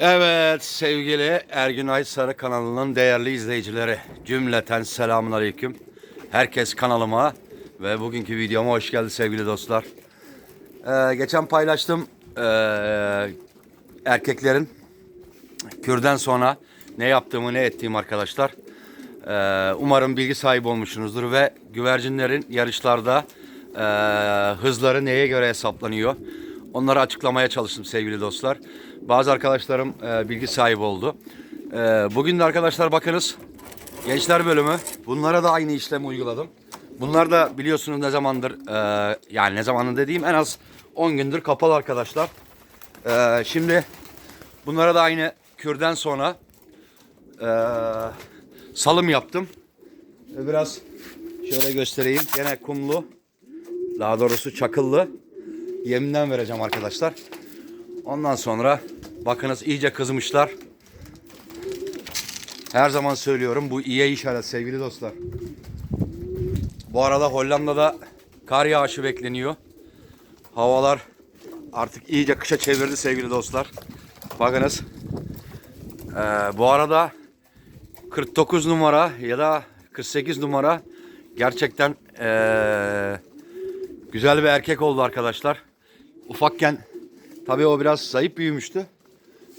Evet sevgili Ergün Sarı kanalının değerli izleyicileri cümleten selamun aleyküm. Herkes kanalıma ve bugünkü videoma hoş geldi sevgili dostlar. Ee, geçen paylaştım ee, erkeklerin kürden sonra ne yaptığımı ne ettiğimi arkadaşlar. Ee, umarım bilgi sahibi olmuşsunuzdur ve güvercinlerin yarışlarda ee, hızları neye göre hesaplanıyor. Onları açıklamaya çalıştım sevgili dostlar. Bazı arkadaşlarım ee, bilgi sahibi oldu. Ee, bugün de arkadaşlar bakınız gençler bölümü bunlara da aynı işlemi uyguladım. Bunlar da biliyorsunuz ne zamandır ee, yani ne zamanın dediğim en az 10 gündür kapalı arkadaşlar. Ee, şimdi bunlara da aynı kürden sonra ee, salım yaptım. Biraz şöyle göstereyim. Gene kumlu. Daha doğrusu çakıllı. Yeminden vereceğim arkadaşlar. Ondan sonra bakınız iyice kızmışlar. Her zaman söylüyorum bu iyi işaret sevgili dostlar. Bu arada Hollanda'da kar yağışı bekleniyor. Havalar artık iyice kışa çevirdi sevgili dostlar. Bakınız. Ee, bu arada 49 numara ya da 48 numara gerçekten ee, güzel bir erkek oldu arkadaşlar. Ufakken tabii o biraz zayıf büyümüştü.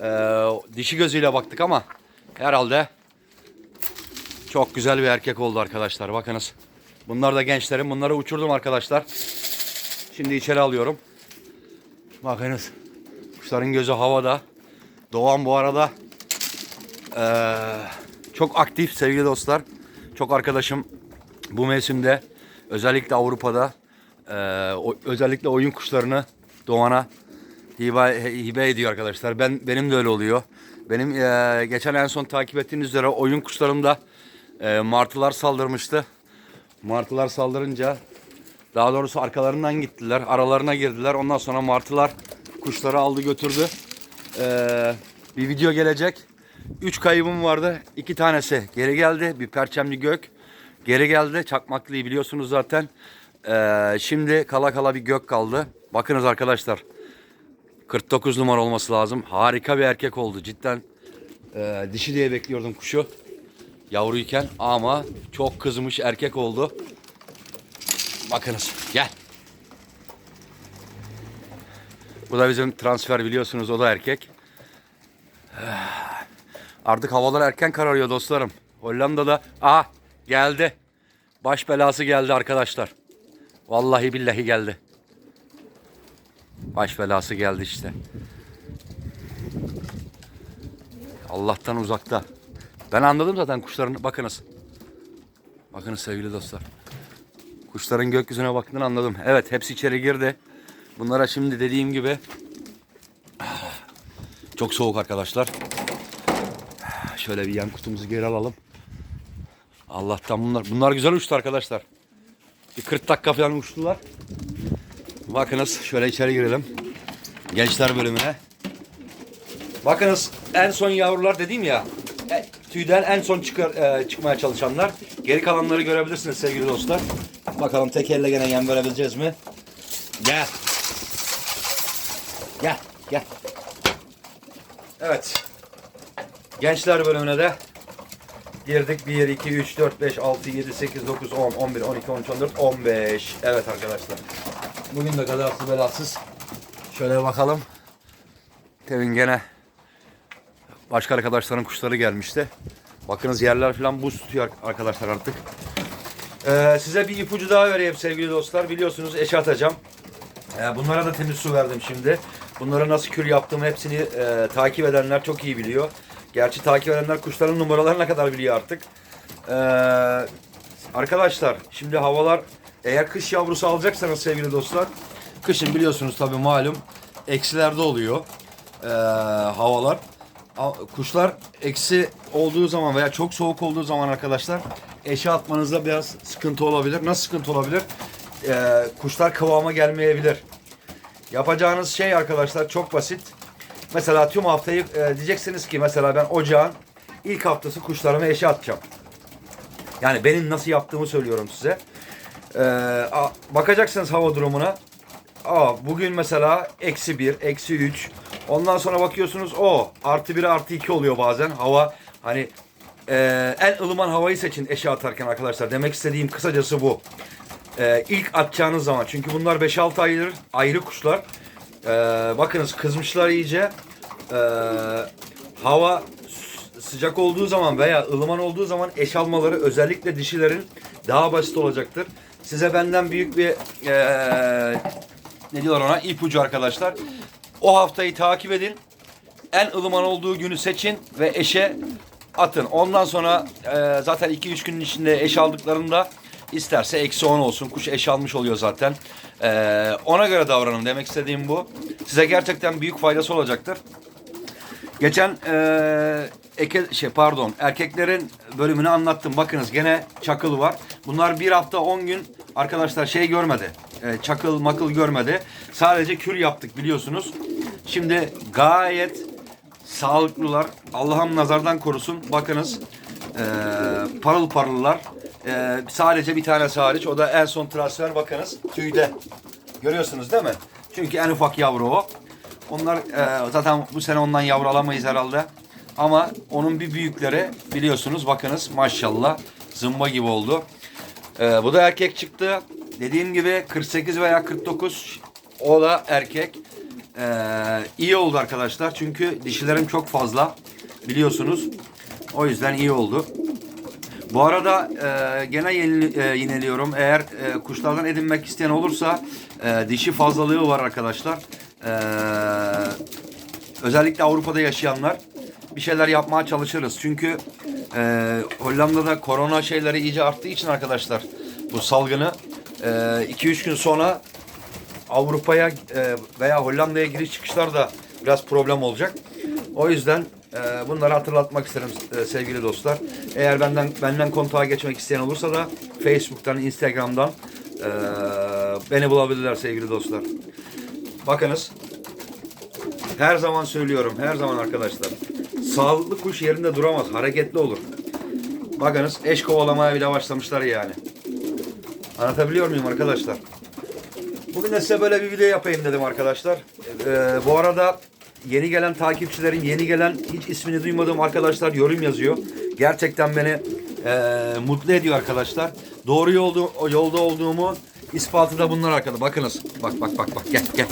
Ee, dişi gözüyle baktık ama herhalde çok güzel bir erkek oldu arkadaşlar. Bakınız. Bunlar da gençlerim. Bunları uçurdum arkadaşlar. Şimdi içeri alıyorum. Bakınız. Kuşların gözü havada. Doğan bu arada ee, çok aktif sevgili dostlar. Çok arkadaşım bu mevsimde özellikle Avrupa'da ee, o- özellikle oyun kuşlarını Doğan'a hibe, hibe ediyor arkadaşlar. Ben benim de öyle oluyor. Benim ee, geçen en son takip ettiğiniz üzere oyun kuşlarımda ee, martılar saldırmıştı. Martılar saldırınca daha doğrusu arkalarından gittiler. Aralarına girdiler. Ondan sonra martılar kuşları aldı götürdü. Ee, bir video gelecek. Üç kaybım vardı. İki tanesi geri geldi. Bir perçemli gök geri geldi. Çakmaklıyı biliyorsunuz zaten. Ee, şimdi kala kala bir gök kaldı. Bakınız arkadaşlar. 49 numara olması lazım. Harika bir erkek oldu. Cidden e, dişi diye bekliyordum kuşu. Yavruyken ama çok kızmış erkek oldu. Bakınız gel. Bu da bizim transfer biliyorsunuz o da erkek. Artık havalar erken kararıyor dostlarım. Hollanda'da aha geldi. Baş belası geldi arkadaşlar. Vallahi billahi geldi. Baş belası geldi işte. Allah'tan uzakta. Ben anladım zaten kuşların bakınız. Bakınız sevgili dostlar. Kuşların gökyüzüne baktığını anladım. Evet hepsi içeri girdi. Bunlara şimdi dediğim gibi çok soğuk arkadaşlar. Şöyle bir yan kutumuzu geri alalım. Allah'tan bunlar. Bunlar güzel uçtu arkadaşlar. Bir 40 dakika falan uçtular. Bakınız şöyle içeri girelim. Gençler bölümüne. Bakınız en son yavrular dediğim ya. e, Tüyden en son çıkar, e, çıkmaya çalışanlar. Geri kalanları görebilirsiniz sevgili dostlar. Bakalım tek elle gene yem verebileceğiz mi? Gel. Gel, gel. Evet. Gençler bölümüne de girdik. 1, 2, 3, 4, 5, 6, 7, 8, 9, 10, 11, 12, 13, 14, 15. Evet arkadaşlar. Bugün de kazasız belasız. Şöyle bakalım. Temin gene başka arkadaşların kuşları gelmişti. Bakınız yerler falan buz tutuyor arkadaşlar artık. Ee, size bir ipucu daha vereyim sevgili dostlar. Biliyorsunuz eşe atacağım. Ee, bunlara da temiz su verdim şimdi. Bunlara nasıl kür yaptığımı hepsini e, takip edenler çok iyi biliyor. Gerçi takip edenler kuşların numaralarına kadar biliyor artık. Ee, arkadaşlar şimdi havalar eğer kış yavrusu alacaksanız sevgili dostlar. Kışın biliyorsunuz tabii malum eksilerde oluyor ee, havalar. Kuşlar eksi olduğu zaman veya çok soğuk olduğu zaman arkadaşlar eşe atmanızda biraz sıkıntı olabilir. Nasıl sıkıntı olabilir? Ee, kuşlar kıvama gelmeyebilir. Yapacağınız şey arkadaşlar çok basit. Mesela tüm haftayı e, diyeceksiniz ki mesela ben ocağın ilk haftası kuşlarımı eşe atacağım. Yani benim nasıl yaptığımı söylüyorum size. Ee, a- bakacaksınız hava durumuna. Aa, bugün mesela eksi bir, eksi üç. Ondan sonra bakıyorsunuz o artı bir artı iki oluyor bazen. Hava hani e, en ılıman havayı seçin eşe atarken arkadaşlar. Demek istediğim kısacası bu. E, ilk atacağınız zaman. Çünkü bunlar 5-6 aydır ayrı kuşlar. E, bakınız kızmışlar iyice. E, hava sıcak olduğu zaman veya ılıman olduğu zaman eş almaları özellikle dişilerin daha basit olacaktır. Size benden büyük bir e, ne diyorlar ona ipucu arkadaşlar. O haftayı takip edin. En ılıman olduğu günü seçin ve eşe atın. Ondan sonra e, zaten 2-3 günün içinde eş aldıklarında isterse eksi 10 olsun. Kuş eş almış oluyor zaten. E, ona göre davranın demek istediğim bu. Size gerçekten büyük faydası olacaktır. Geçen e, eke, şey pardon erkeklerin bölümünü anlattım. Bakınız gene çakıl var. Bunlar bir hafta 10 gün arkadaşlar şey görmedi. E, çakıl makıl görmedi. Sadece kür yaptık biliyorsunuz. Şimdi gayet sağlıklılar. Allah'ım nazardan korusun. Bakınız e, parıl parıllar. E, sadece bir tanesi hariç. O da en son transfer bakınız tüyde. Görüyorsunuz değil mi? Çünkü en ufak yavru o. Onlar e, zaten bu sene ondan yavru alamayız herhalde. Ama onun bir büyükleri biliyorsunuz bakınız maşallah zımba gibi oldu. E, bu da erkek çıktı. Dediğim gibi 48 veya 49 o da erkek. E, iyi oldu arkadaşlar çünkü dişilerim çok fazla biliyorsunuz. O yüzden iyi oldu. Bu arada e, gene yeni, e, yineliyorum. Eğer e, kuşlardan edinmek isteyen olursa e, dişi fazlalığı var arkadaşlar. E, özellikle Avrupa'da yaşayanlar bir şeyler yapmaya çalışırız. Çünkü e, Hollanda'da korona şeyleri iyice arttığı için arkadaşlar bu salgını 2-3 gün sonra Avrupa'ya e, veya Hollanda'ya giriş çıkışlar da biraz problem olacak. O yüzden e, bunları hatırlatmak isterim e, sevgili dostlar. Eğer benden benden kontağa geçmek isteyen olursa da Facebook'tan, Instagram'dan e, beni bulabilirler sevgili dostlar. Bakınız. Her zaman söylüyorum, her zaman arkadaşlar. Sağlıklı kuş yerinde duramaz, hareketli olur. Bakınız eş kovalamaya bile başlamışlar yani. Anlatabiliyor muyum arkadaşlar? Bugün de size böyle bir video yapayım dedim arkadaşlar. Ee, bu arada yeni gelen takipçilerim, yeni gelen hiç ismini duymadığım arkadaşlar yorum yazıyor. Gerçekten beni e, mutlu ediyor arkadaşlar. Doğru yolda, yolda olduğumu ispatı da bunlar arkadaşlar. Bakınız. Bak bak bak bak gel gel.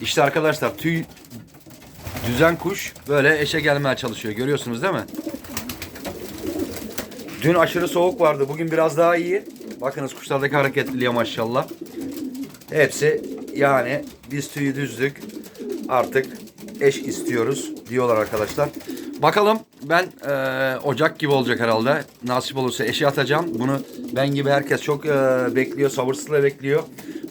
İşte arkadaşlar tüy düzen kuş böyle eşe gelmeye çalışıyor. Görüyorsunuz değil mi? Dün aşırı soğuk vardı. Bugün biraz daha iyi. Bakınız kuşlardaki hareketliliğe maşallah. Hepsi yani biz tüyü düzdük. Artık eş istiyoruz diyorlar arkadaşlar. Bakalım ben e, Ocak gibi olacak herhalde. Nasip olursa eşi atacağım. Bunu ben gibi herkes çok e, bekliyor. Sabırsızlıkla bekliyor.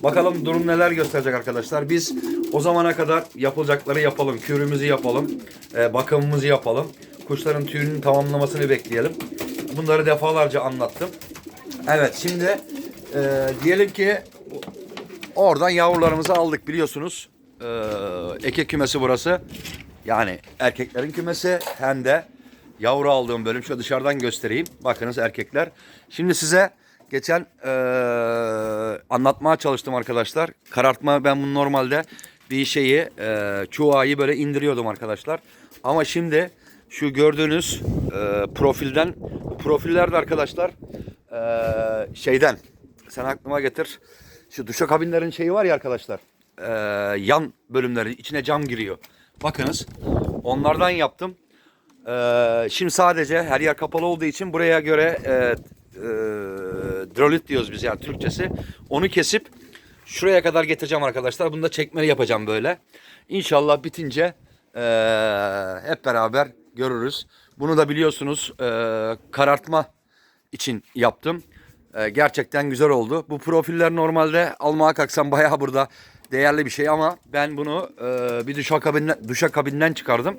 Bakalım durum neler gösterecek arkadaşlar. Biz o zamana kadar yapılacakları yapalım. Kürümüzü yapalım. e, bakımımızı yapalım. Kuşların tüyünün tamamlamasını bekleyelim. Bunları defalarca anlattım. Evet şimdi e, diyelim ki oradan yavrularımızı aldık biliyorsunuz. E, eke kümesi burası. Yani erkeklerin kümesi hem de yavru aldığım bölüm. Şöyle dışarıdan göstereyim. Bakınız erkekler. Şimdi size geçen e, anlatmaya çalıştım arkadaşlar. Karartma ben bunu normalde bir şeyi e, çuğayı böyle indiriyordum arkadaşlar. Ama şimdi şu gördüğünüz e, profilden profillerde arkadaşlar e, şeyden sen aklıma getir. Şu duşakabinlerin şeyi var ya arkadaşlar. E, yan bölümleri içine cam giriyor. Bakınız onlardan yaptım. E, şimdi sadece her yer kapalı olduğu için buraya göre e, e, drolit diyoruz biz yani Türkçesi. Onu kesip şuraya kadar getireceğim arkadaşlar. Bunu da çekmeli yapacağım böyle. İnşallah bitince e, hep beraber görürüz. Bunu da biliyorsunuz e, karartma için yaptım. E, gerçekten güzel oldu. Bu profiller normalde almaya kalksam bayağı burada değerli bir şey ama ben bunu e, bir duşakabinden, duşakabinden çıkardım.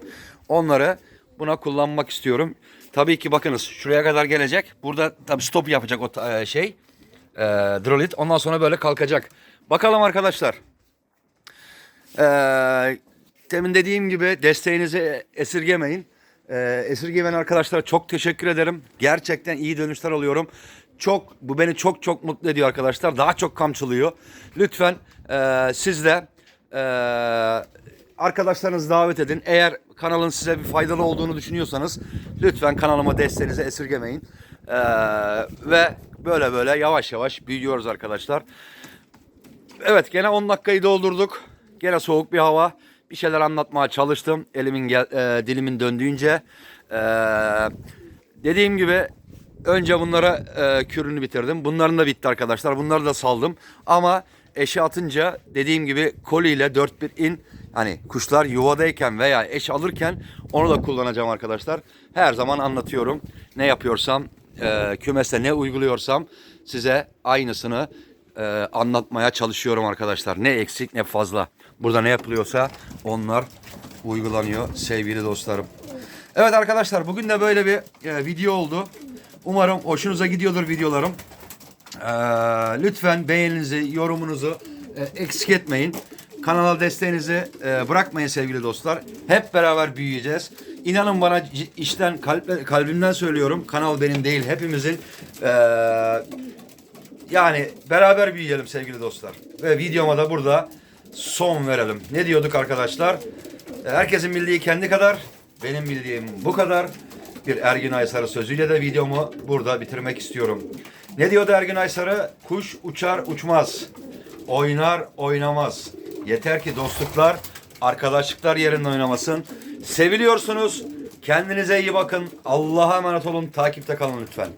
Onları buna kullanmak istiyorum. Tabii ki bakınız şuraya kadar gelecek. Burada tabii stop yapacak o e, şey. E, drolit. Ondan sonra böyle kalkacak. Bakalım arkadaşlar. Ee, temin dediğim gibi desteğinizi esirgemeyin. Ee, esirgemeyen arkadaşlara çok teşekkür ederim. Gerçekten iyi dönüşler alıyorum. Çok bu beni çok çok mutlu ediyor arkadaşlar. Daha çok kamçılıyor. Lütfen e, siz de e, arkadaşlarınızı davet edin. Eğer kanalın size bir faydalı olduğunu düşünüyorsanız lütfen kanalıma desteğinizi esirgemeyin. Ee, ve böyle böyle yavaş yavaş büyüyoruz arkadaşlar. Evet gene 10 dakikayı doldurduk. Gene soğuk bir hava. Bir şeyler anlatmaya çalıştım. Elimin gel, e, dilimin döndüğünce. Ee, dediğim gibi önce bunlara e, kürünü bitirdim. Bunların da bitti arkadaşlar. Bunları da saldım. Ama eşe atınca dediğim gibi koliyle 4 bir in hani kuşlar yuvadayken veya eş alırken onu da kullanacağım arkadaşlar. Her zaman anlatıyorum. Ne yapıyorsam e, kümeste ne uyguluyorsam size aynısını e, anlatmaya çalışıyorum arkadaşlar. Ne eksik ne fazla. Burada ne yapılıyorsa onlar uygulanıyor sevgili dostlarım. Evet arkadaşlar bugün de böyle bir e, video oldu. Umarım hoşunuza gidiyordur videolarım. Ee, lütfen beğeninizi, yorumunuzu e, eksik etmeyin. Kanala desteğinizi e, bırakmayın sevgili dostlar. Hep beraber büyüyeceğiz. İnanın bana içten kalp, kalbimden söylüyorum. Kanal benim değil hepimizin. Ee, yani beraber büyüyelim sevgili dostlar. Ve videoma da burada son verelim. Ne diyorduk arkadaşlar? E, Herkesin bildiği kendi kadar. Benim bildiğim bu kadar. Bir Ergin Aysarı sözüyle de videomu burada bitirmek istiyorum. Ne diyordu Ergin Aysarı? Kuş uçar uçmaz. Oynar oynamaz. Yeter ki dostluklar, arkadaşlıklar yerinde oynamasın. Seviliyorsunuz. Kendinize iyi bakın. Allah'a emanet olun. Takipte kalın lütfen.